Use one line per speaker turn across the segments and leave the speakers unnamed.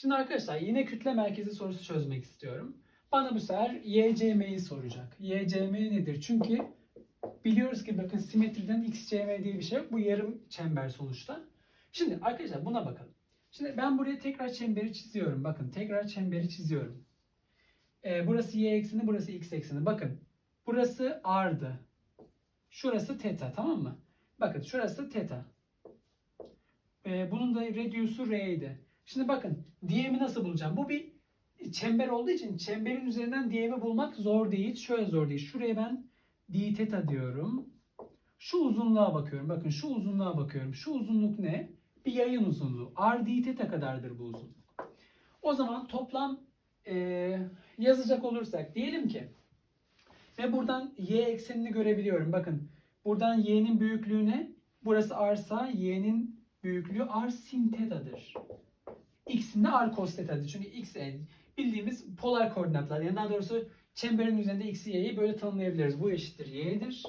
Şimdi arkadaşlar yine kütle merkezi sorusu çözmek istiyorum. Bana bu sefer YCM'yi soracak. YCM nedir? Çünkü biliyoruz ki bakın simetriden XCM diye bir şey yok. Bu yarım çember sonuçta. Şimdi arkadaşlar buna bakalım. Şimdi ben buraya tekrar çemberi çiziyorum. Bakın tekrar çemberi çiziyorum. Ee, burası y ekseni, burası x ekseni. Bakın burası r'dı. Şurası teta tamam mı? Bakın şurası teta. Ee, bunun da radiusu r'ydi. Şimdi bakın diyemi nasıl bulacağım? Bu bir çember olduğu için çemberin üzerinden diyemi bulmak zor değil. Şöyle zor değil. Şuraya ben d teta diyorum. Şu uzunluğa bakıyorum. Bakın şu uzunluğa bakıyorum. Şu uzunluk ne? Bir yayın uzunluğu. R d teta kadardır bu uzunluk. O zaman toplam eee, yazacak olursak diyelim ki ve buradan y eksenini görebiliyorum. Bakın buradan y'nin büyüklüğü ne? Burası r'sa y'nin büyüklüğü r sin teta'dır. X'in de r cos teta'dır. Çünkü x en bildiğimiz polar koordinatlar. Yani daha doğrusu çemberin üzerinde x'i y'yi böyle tanımlayabiliriz. Bu eşittir y'dir.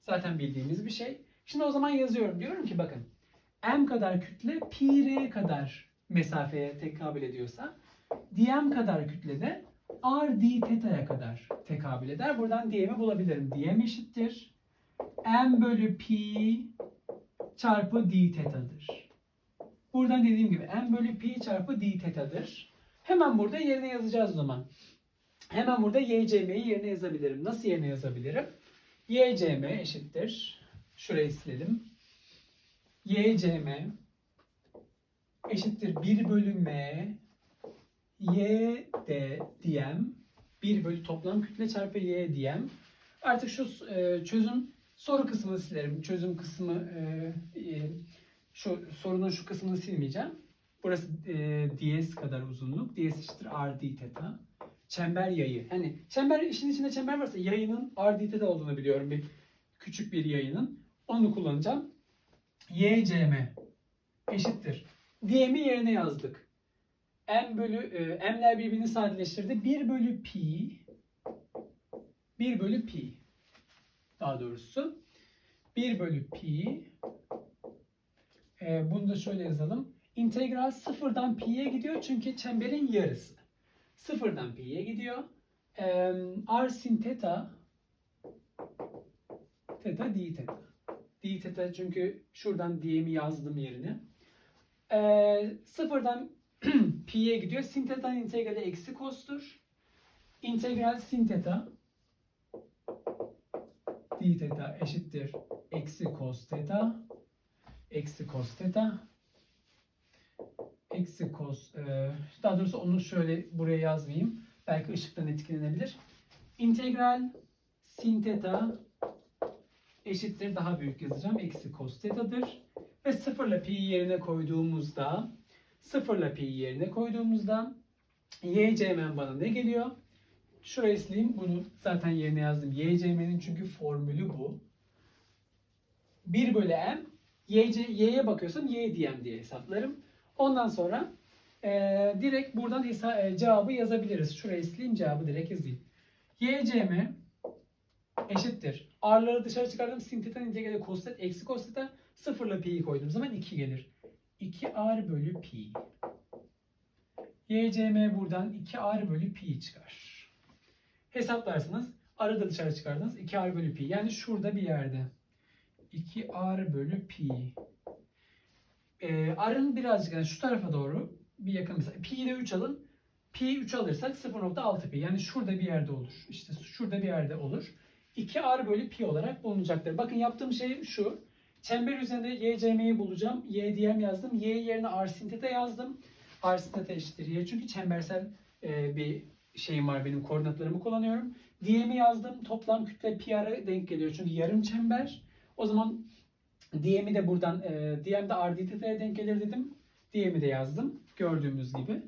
Zaten bildiğimiz bir şey. Şimdi o zaman yazıyorum. Diyorum ki bakın m kadar kütle pi r kadar mesafeye tekabül ediyorsa dm kadar kütle de r d teta'ya kadar tekabül eder. Buradan dm'i bulabilirim. dm eşittir m bölü pi çarpı d teta'dır. Buradan dediğim gibi m bölü pi çarpı d teta'dır. Hemen burada yerine yazacağız o zaman. Hemen burada ycm'yi yerine yazabilirim. Nasıl yerine yazabilirim? ycm eşittir. Şurayı silelim. ycm eşittir 1 bölü m y d dm 1 bölü toplam kütle çarpı y dm. Artık şu e, çözüm soru kısmını silerim. Çözüm kısmı e, e, şu sorunun şu kısmını silmeyeceğim. Burası e, ds kadar uzunluk. ds eşittir r d theta. Çember yayı. Yani çember işin içinde çember varsa yayının r d theta olduğunu biliyorum. Bir küçük bir yayının. Onu kullanacağım. ycm eşittir. Dm'i yerine yazdık. m bölü e, m'ler birbirini sadeleştirdi. 1 bölü pi 1 bölü pi daha doğrusu 1 bölü pi e, bunu da şöyle yazalım. İntegral sıfırdan pi'ye gidiyor çünkü çemberin yarısı. Sıfırdan pi'ye gidiyor. E, r sin theta theta d theta. d theta çünkü şuradan d'mi yazdım yerine. E, sıfırdan pi'ye gidiyor. Sin theta'nın integrali eksi cos'tur. İntegral sin theta d theta eşittir eksi cos theta eksi cos theta eksi cos e, daha doğrusu onu şöyle buraya yazmayayım. Belki ışıktan etkilenebilir. İntegral sin theta eşittir daha büyük yazacağım. Eksi cos theta'dır. Ve sıfırla pi yerine koyduğumuzda sıfırla pi yerine koyduğumuzda ycm bana ne geliyor? Şurayı sileyim. Bunu zaten yerine yazdım. YCM'nin çünkü formülü bu. 1 bölü m y'ye bakıyorsam y diyem diye hesaplarım. Ondan sonra e, direkt buradan hesa- e, cevabı yazabiliriz. Şurayı sileyim cevabı direkt yazayım. YCM eşittir. R'ları dışarı çıkardım. Sin theta integrali cos theta eksi cos theta sıfırla pi'yi koyduğum zaman 2 gelir. 2r bölü pi. YCM buradan 2r bölü pi çıkar. Hesaplarsanız r'ı da dışarı çıkardınız. 2r bölü pi. Yani şurada bir yerde. 2r bölü pi. Ee, r'ın birazcık yani şu tarafa doğru bir yakın mesela pi'yi de 3 alın. Pi 3 alırsak 0.6 pi. Yani şurada bir yerde olur. İşte şurada bir yerde olur. 2r bölü pi olarak bulunacaktır. Bakın yaptığım şey şu. Çember üzerinde ycm'yi bulacağım. y diyem yazdım. y yerine r sin theta yazdım. r sin theta eşittir y. Çünkü çembersel e, bir şeyim var benim koordinatlarımı kullanıyorum. Dm'i yazdım. Toplam kütle pi r'a denk geliyor. Çünkü yarım çember. O zaman dm'i de buradan e, dm de r d theta'ya denk gelir dedim. dm'i de yazdım. Gördüğümüz gibi.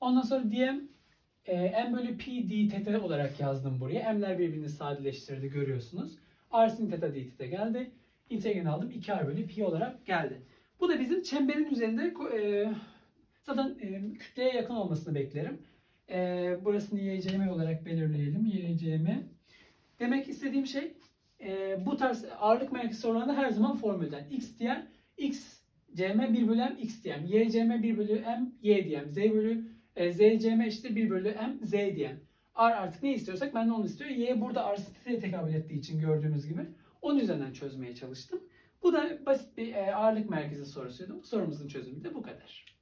Ondan sonra dm e, m bölü pi d theta olarak yazdım buraya. m'ler birbirini sadeleştirdi görüyorsunuz. r sin theta geldi. İntegralini aldım. 2r bölü pi olarak geldi. Bu da bizim çemberin üzerinde e, zaten e, kütleye yakın olmasını beklerim. E, burasını YCM olarak belirleyelim. YCM. Demek istediğim şey e, bu tarz ağırlık merkezi sorularında her zaman formülden. X diğer X cm 1 bölü m x diyem. y cm 1 bölü m y diyem. z bölü e, z cm işte 1 bölü m z diyem. R artık ne istiyorsak ben de onu istiyorum. Y burada R siteye tekabül ettiği için gördüğünüz gibi onun üzerinden çözmeye çalıştım. Bu da basit bir e, ağırlık merkezi sorusuydu. Sorumuzun çözümü de bu kadar.